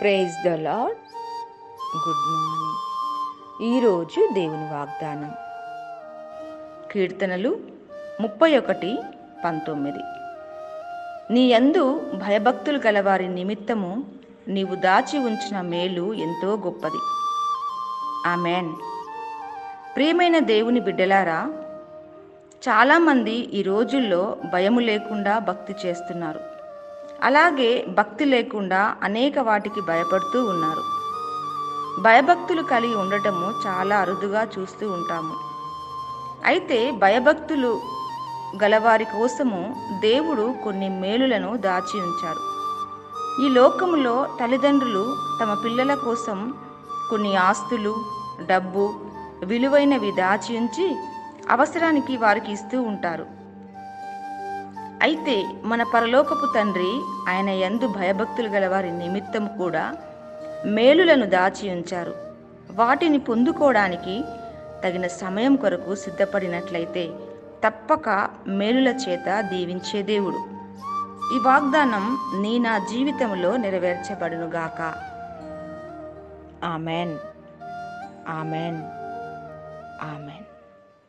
Praise the lord good morning. ఈరోజు దేవుని వాగ్దానం. కీర్తనలు ముప్పై ఒకటి పంతొమ్మిది. నీ యందు భయభక్తులు గలవారి నిమిత్తము నీవు దాచి ఉంచిన మేలు ఎంతో గొప్పది. ఆమెన్. ప్రియమైన దేవుని బిడ్డలారా చాలామంది ఈ రోజుల్లో భయము లేకుండా భక్తి చేస్తున్నారు. అలాగే భక్తి లేకుండా అనేక వాటికి భయపడుతూ ఉన్నారు. భయభక్తులు కలిగి ఉండటము చాలా అరుదుగా చూస్తూ ఉంటాము. అయితే భయభక్తులు గలవారి కోసము దేవుడు కొన్ని మేలులను దాచి ఉంచారు. ఈ లోకములో తల్లిదండ్రులు తమ పిల్లల కోసం కొన్ని ఆస్తులు డబ్బు విలువైనవి దాచి ఉంచి అవసరానికి వారికి ఇస్తూ ఉంటారు. అయితే మన పరలోకపు తండ్రి ఆయన యందు భయభక్తులు గల వారి నిమిత్తం కూడా మేలులను దాచి ఉంచారు. వాటిని పొందుకోవడానికి తగిన సమయం కొరకు సిద్ధపడినట్లయితే తప్పక మేలుల చేత దీవించే దేవుడు. ఈ వాగ్దానం నీ నా జీవితంలో నెరవేర్చబడునుగాక ఆమెన్. ఆమెన్. ఆమెన్.